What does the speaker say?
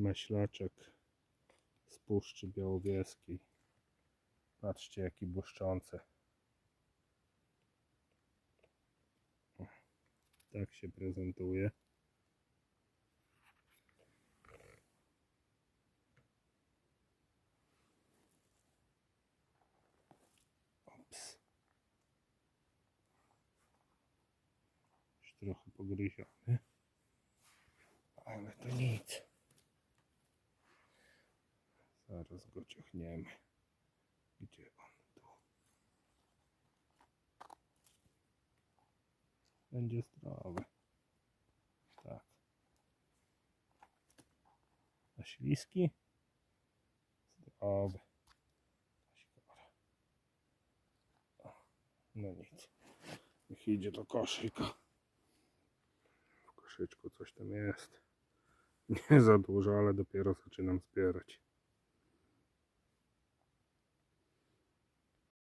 Myślaczek z Puszczy Białowieskiej. Patrzcie jaki błyszczący. Tak się prezentuje. Ops. Już trochę pogryziony. Ale to nic. Zaraz go ciągniemy. Gdzie on tu? Będzie zdrowy. Tak. A śliski? Zdrowy. No nic. Niech idzie do koszyka. W koszyczku coś tam jest. Nie za dużo, ale dopiero zaczynam zbierać.